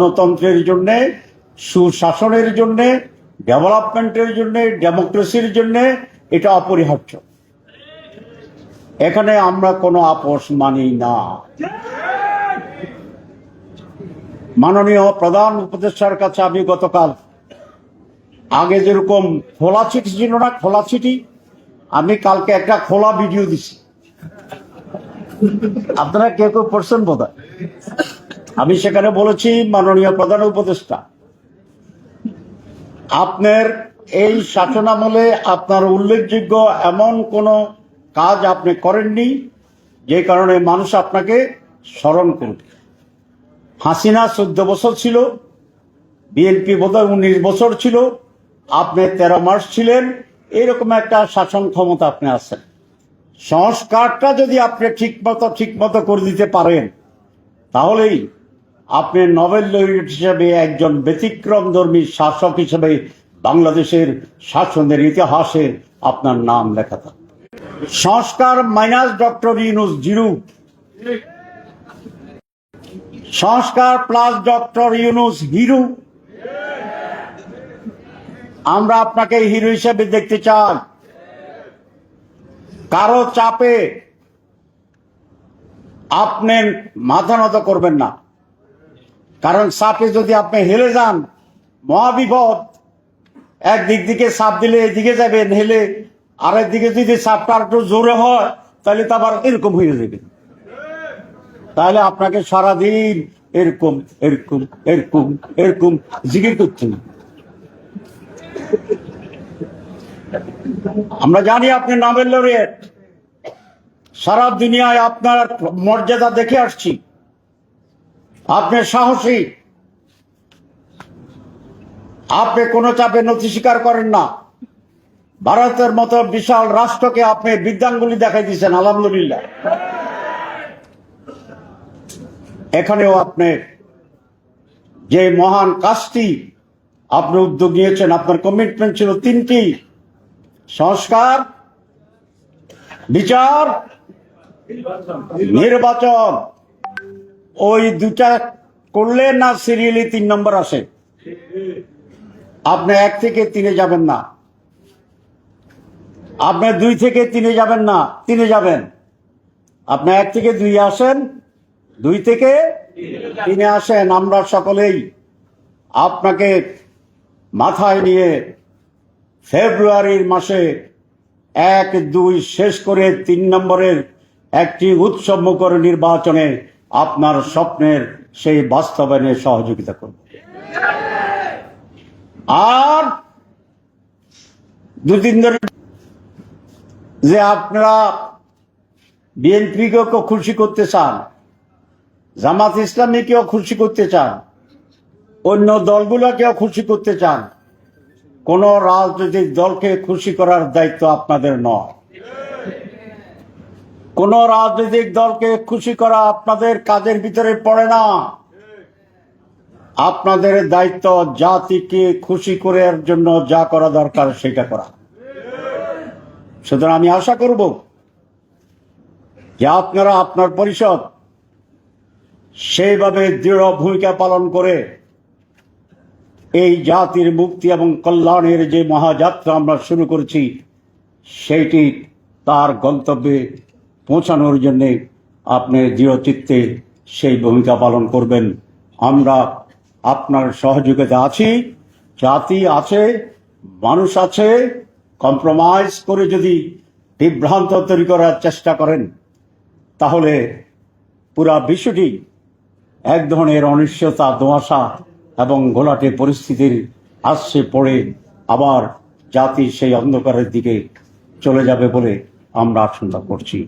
গণতন্ত্রের জন্যে, সুশাসনের জন্যে, ডেভেলপমেন্টের জন্যে, ডেমোক্রেসির জন্যে এটা অপরিহার্য। এখানে আমরা কোনো আপোষ মানি না। মাননীয় প্রধান উপদেষ্টার কাছে আমি গতকাল আগে যেরকম খোলা চিঠি ছিল না, খোলা চিঠি, আমি কালকে একটা খোলা ভিডিও দিছি। আপনারা কেউ কেউ পড়ছেন বোধ আমি সেখানে বলেছি মাননীয় প্রধান উপদেষ্টা। আপনার এই শাসনামলে আপনার উল্লেখযোগ্য এমন কোনো কাজ আপনি করেননি, যে কারণে মানুষ আপনাকে স্মরণ করবে। হাসিনা চোদ্দ বছর ছিল, বিএনপি বোধহয় উনিশ বছর ছিল, আপনি তেরো মাস ছিলেন, এরকম একটা শাসন ক্ষমতা আপনি আছেন। সংস্কারটা যদি আপনি ঠিক মতো ঠিক মতো করে দিতে পারেন, তাহলেই আপনি নোবেল লরিয়েট হিসেবে একজন ব্যতিক্রমধর্মী শাসক হিসেবে বাংলাদেশের শাসনের ইতিহাসে আপনার নাম লেখা থাকবে সংস্কার মাইনাস ডক্টর ইউনুস জিরু। সংস্কার প্লাস ডক্টর ইউনুস হিরু। আমরা আপনাকে হিরো হিসেবে দেখতে চাই। কারও চাপে আপনি মাথা নত করবেন না। কারণ সাপে যদি আপনি হেলে যান, মহাবিপদ। একদিক দিকে সাপ দিলে এদিকে যাবেন, হেলে আরেক দিকে যদি সাপটা একটু জোরে হয়, তাহলে তো আবার এরকম হয়ে যাবে। তাহলে আপনাকে সারাদিন এরকম এরকম এরকম এরকম জিগির করছেন আমরা জানি আপনি নোবেল লরিয়েট সারা দুনিয়ায় আপনার মর্যাদা দেখে আসছি। আপনি সাহসী। আপনি কোনো চাপে নথি স্বীকার করেন না। ভারতের মতো বিশাল রাষ্ট্রকে আপনি বিদ্যাঙ্গুলি দেখাই দিয়েছেন, আলহামদুলিল্লাহ। এখানেও আপনি যে মহান কাজটি আপনি উদ্যোগ নিয়েছেন, আপনার কমিটমেন্ট ছিল তিনটি। সংস্কার, বিচার, নির্বাচন। ওই দুটা করলে না সিরিয়ালি তিন নম্বর আসে? আপনি এক থেকে তিনে যাবেন না। আপনি দুই থেকে তিনে যাবেন না, তিনে যাবেন। আপনি এক থেকে দুই আসেন, দুই থেকে তিনে আসেন, আমরা সকলেই আপনাকে মাথায় নিয়ে ফেব্রুয়ারির মাসে এক, দুই শেষ করে তিন নম্বরের একটি উৎসবমুখর নির্বাচনে আপনার স্বপ্নের সেই বাস্তবায়নে সহযোগিতা করব। আর দুদিন ধরে যে আপনারা বিএনপিকেও খুশি করতে চান, জামাত ইসলামীকেও খুশি করতে চান, অন্য দলগুলোকেও খুশি করতে চান, কোন রাজনৈতিক দলকে খুশি করার দায়িত্ব আপনাদের নয়। কোন রাজনৈতিক দলকে খুশি করা আপনাদের কাজের ভিতরে পড়ে না। আপনাদের দায়িত্ব জাতিকে খুশি করার জন্য যা করা দরকার সেটা করা। সুতরাং আমি আশা করব যে আপনারা আপনার পরিষদ সেইভাবে দৃঢ় ভূমিকা পালন করে এই জাতির মুক্তি এবং কল্যাণের যে মহাযাত্রা আমরা শুরু করেছি, সেইটি তার গন্তব্যে পৌঁছানোর জন্য আপনি দৃঢ়চিত্তে সেই ভূমিকা পালন করবেন। আমরা আপনার সহযোগিতা আছি, জাতি আছে, মানুষ আছে কম্প্রোমাইজ করে যদি বিভ্রান্ত তৈরি করার চেষ্টা করেন, তাহলে পুরা বিশ্বটি এক ধরনের অনিশ্চয়তা দোয়াশা এবং ঘোলাটে পরিস্থিতির আসছে পড়ে আবার জাতি সেই অন্ধকারের দিকে চলে যাবে বলে আমরা আশঙ্কা করছি।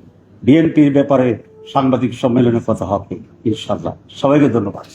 বিএনপির ব্যাপারে সাংবাদিক সম্মেলনে কথা হবে ইনশাল্লাহ সবাইকে ধন্যবাদ।